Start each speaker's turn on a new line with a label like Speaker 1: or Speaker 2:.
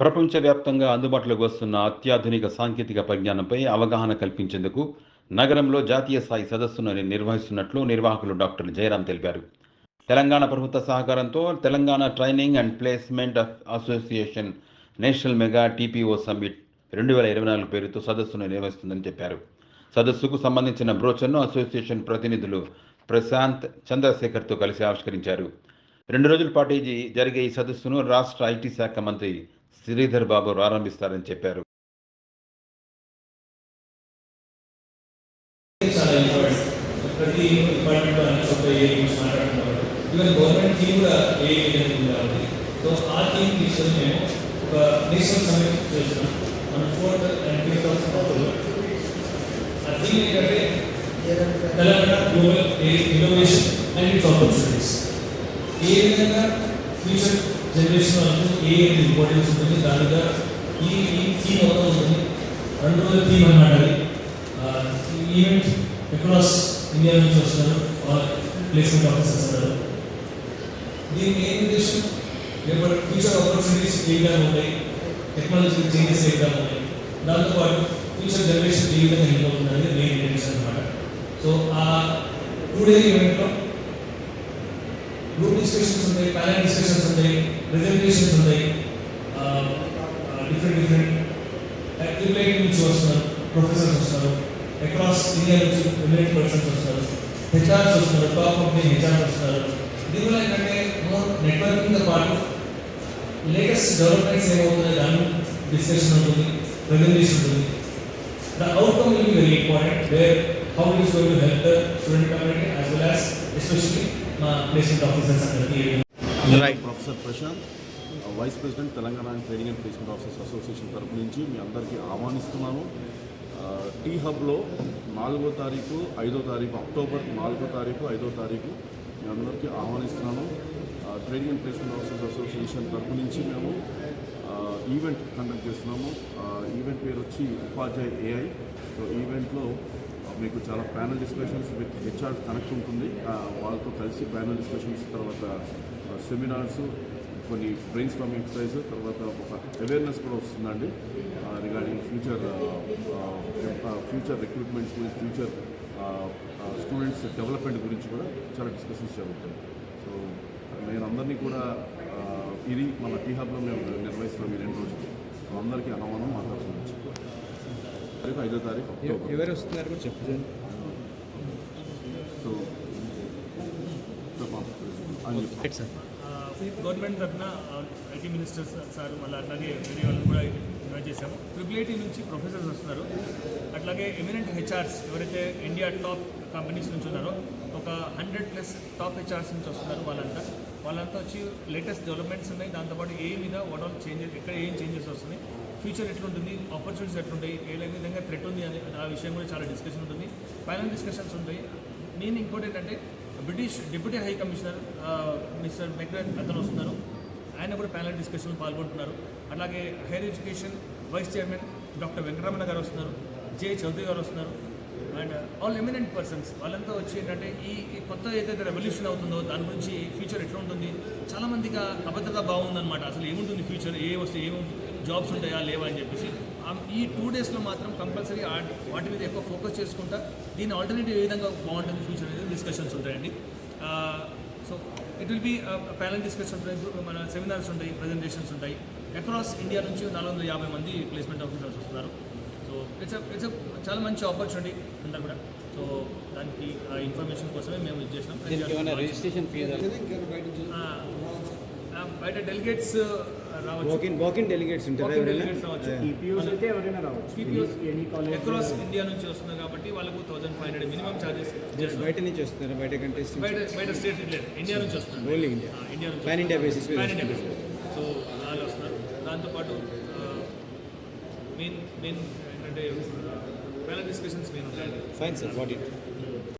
Speaker 1: ప్రపంచవ్యాప్తంగా అందుబాటులోకి వస్తున్న అత్యాధునిక సాంకేతిక పరిజ్ఞానంపై అవగాహన కల్పించేందుకు నగరంలో జాతీయ స్థాయి సదస్సును నిర్వహిస్తున్నట్లు నిర్వాహకులు డాక్టర్ జయరాం తెలిపారు. తెలంగాణ ప్రభుత్వ సహకారంతో Telangana training and placement association national mega TPO summit రెండు వేల ఇరవై నాలుగు పేరుతో సదస్సును నిర్వహిస్తుందని చెప్పారు. సదస్సుకు సంబంధించిన బ్రోచర్ను అసోసియేషన్ ప్రతినిధులు ప్రశాంత్ చంద్రశేఖర్తో కలిసి ఆవిష్కరించారు. రెండు రోజుల పాటు జరిగే ఈ సదస్సును రాష్ట్ర ఐటీ శాఖ మంత్రి శ్రీధర్ బాబు ప్రారంభిస్తారని చెప్పారు.
Speaker 2: ప్రతి డిపార్ట్మెంట్ ఏ గురించి మాట్లాడుతున్నారు ఈవెన్ గవర్నమెంట్ టీమ్ కూడా ఏ సో ఆ తీసుకొని మేము ఒక నేషనల్ సమ్మిట్ చేస్తున్నాం. మన fourth and fifth of October ఆ థీమ్ ఏంటంటే Telangana global innovation and its opportunities ఏ విధంగా ఫ్యూచర్ జనరేషన్ ఏ ఇంపార్టెన్స్ ఉంటుంది దానిగా ఈ ఈ థీమ్ అవుతా ఉంటుంది? రెండు రోజుల థీమ్ అన్నమాట అది ఈవెంట్ అక్రాస్ ఇండియా నుంచి వస్తున్నారు. ప్లేస్మెంట్ ఆఫీసర్స్ అన్నారు దీని మెయిన్ ఉద్దేశం రేపటి ఫ్యూచర్ ఆపర్చునిటీస్ ఏ విధంగా ఉంటాయి? టెక్నాలజీ చేంజెస్ ఏ విధంగా ఉన్నాయి దాంతోపాటు ఫ్యూచర్ జనరేషన్ ఏ విధంగా హెల్ప్ అవుతుంది అనేది మెయిన్ ఇంటెన్షన్ అనమాట సో ఆ టూ డే ఈవెంట్లో గ్రూప్ డిస్కషన్స్ ఉంటాయి ప్యానల్ డిస్కషన్స్ ఉంటాయి ప్రెజెంటేషన్స్ ఉంటాయి డిఫరెంట్ డిఫరెంట్ ట్రిపుల్ నుంచి వస్తున్నారు ప్రొఫెసర్స్ వస్తారు అక్రాస్ ఇండియా నుంచి ఎమినేట్ పర్సన్స్ వస్తారు హెచ్ఆర్స్ వస్తున్నారు టాప్ కంపెనీ హెచ్ఆర్స్ వస్తారు దీనివల్ల ఏంటంటే మోర్ నెట్వర్కింగ్తో పాటు లేటెస్ట్ డెవలప్మెంట్స్ ఏమవుతున్నాయి దాని డిస్కషన్ ఉంటుంది ప్రెజెంటేషన్ ఉంటుంది the outcome will be very important where how it is going to help the student community as well as especially మా ప్లేస్మెంట్ ఆఫీసర్స్ అందరికీ
Speaker 3: right professor Prashant vice president Telangana training and placement officers association తరపు నుంచి మీ అందరికీ ఆహ్వానిస్తున్నాను. Tea హబ్లో నాలుగో తారీఖు ఐదో తారీఖు అక్టోబర్ నాలుగో తారీఖు ఐదో తారీఖు మీ అందరికీ ఆహ్వానిస్తున్నాను. ఆ, training and placement officers association తరపు నుంచి మేము ఈవెంట్ కండక్ట్ చేస్తున్నాము. ఈవెంట్ పేరు వచ్చి ఉపాధ్యాయ ఏఐ సో ఈవెంట్లో మీకు చాలా panel discussions with HR connect ఉంటుంది. వాళ్ళతో కలిసి ప్యానల్ డిస్కషన్స్ తర్వాత సెమినార్స్ కొన్ని బ్రెయిన్ స్టామింగ్ ఎక్సర్సైజ్ తర్వాత ఒక అవేర్నెస్ కూడా వస్తుందండి. రిగార్డింగ్ ఫ్యూచర్ ఫ్యూచర్ రిక్రూట్మెంట్స్ గురించి ఫ్యూచర్ స్టూడెంట్స్ డెవలప్మెంట్ గురించి కూడా చాలా డిస్కషన్స్ జరుగుతాయి. సో నేను అందరినీ కూడా ఇది మన టీ హబ్లో మేము నిర్వహిస్తున్నాం ఈ రెండు రోజులు. అందరికీ అనుమానం మా తారీఖు? ఐదో తారీఖు
Speaker 4: ఎవరు వస్తున్నారు కూడా చెప్పండి.
Speaker 3: సో
Speaker 5: గవర్నమెంట్ తరఫున ఐటీ మినిస్టర్ సార్ మళ్ళీ అట్లాగే వేరే వాళ్ళు కూడా ఇన్వైట్ చేశాము. ట్రిపుల్ ఐటీ నుంచి ప్రొఫెసర్స్ వస్తున్నారు. అట్లాగే ఎమినెంట్ హెచ్ఆర్స్ ఎవరైతే ఇండియా టాప్ కంపెనీస్ నుంచి ఉన్నారో ఒక హండ్రెడ్ ప్లస్ టాప్ హెచ్ఆర్స్ నుంచి వస్తున్నారు వాళ్ళంతా. వాళ్ళంతా వచ్చి లేటెస్ట్ డెవలప్మెంట్స్ ఉన్నాయి. దాంతోపాటు ఏ మీద వాట్ ఆల్ చేంజెస్ ఎక్కడ ఏం చేంజెస్ వస్తున్నాయి. ఫ్యూచర్ ఎట్లుంటుంది? ఆపర్చునిటీస్ ఎట్లుంటాయి? ఏ విధంగా థ్రెట్ ఉంది అని ఆ విషయం కూడా చాలా డిస్కషన్ ఉంటుంది. ఫైనల్ డిస్కషన్స్ ఉంటాయి. నేను ఇంకోటి ఏంటంటే British deputy high commissioner mister మెక్రన్ అతను వస్తున్నారు. ఆయన కూడా ప్యానల్ డిస్కషన్లో పాల్గొంటున్నారు. అలాగే higher education vice chairman doctor Venkataramana garu వస్తున్నారు. జే చౌదరి గారు వస్తున్నారు. అండ్ ఆల్ ఎమినెంట్ పర్సన్స్ వాళ్ళంతా వచ్చి ఏంటంటే ఈ కొత్త ఏదైతే రెవల్యూషన్ అవుతుందో దాని గురించి ఫ్యూచర్ ఎట్లా ఉంటుంది చాలామందికి అభద్రత బాగుందన్నమాట అసలు ఏముంటుంది ఫ్యూచర్ ఏ వస్తే ఏముంటుంది? జాబ్స్ ఉంటాయా లేవా అని చెప్పేసి ఈ టూ డేస్లో మాత్రం కంపల్సరీ వాటి మీద ఎక్కువ ఫోకస్ చేసుకుంటా. దీని ఆల్టర్నేటివ్ ఏ విధంగా బాగుంటుంది ఫ్యూచర్ అనేది డిస్కషన్స్ ఉంటాయండి. So it will be panel discussions ఉంటాయి మన సెమినార్స్ ఉంటాయి ప్రజెంటేషన్స్ ఉంటాయి. అక్రాస్ ఇండియా నుంచి నాలుగు వందల యాభై మంది ప్లేస్మెంట్ ఆఫీసర్స్ వస్తున్నారు. సో ఇట్స్ ఇట్స్ చాలా మంచి ఆపర్చునిటీ అంతా కూడా సో దానికి ఆ ఇన్ఫర్మేషన్ కోసమే మేము ఇది చేసినాం. బయట delegates
Speaker 4: walk in walk in delegates ఉంటారా
Speaker 5: అక్రాస్ ఇండియా నుంచి వస్తున్నారు కాబట్టి వాళ్ళకు thousand five hundred minimum charges
Speaker 4: బయట నుంచి వస్తున్నారా? బయట కంట్రీస్
Speaker 5: బయట బయట స్టేట్ లేదు ఇండియా నుంచి వస్తున్నారు
Speaker 4: only India
Speaker 5: India
Speaker 4: India basis మీద
Speaker 5: Pan India basis. సో వాళ్ళు వస్తున్నారు దాంతోపాటు మెయిన్ మెయిన్ ఏంటంటే ప్యానల్ డిస్కషన్స్ మెయిన్ ఉంటాయండి
Speaker 4: ఫైన్ సార్ వాట్ ఇట్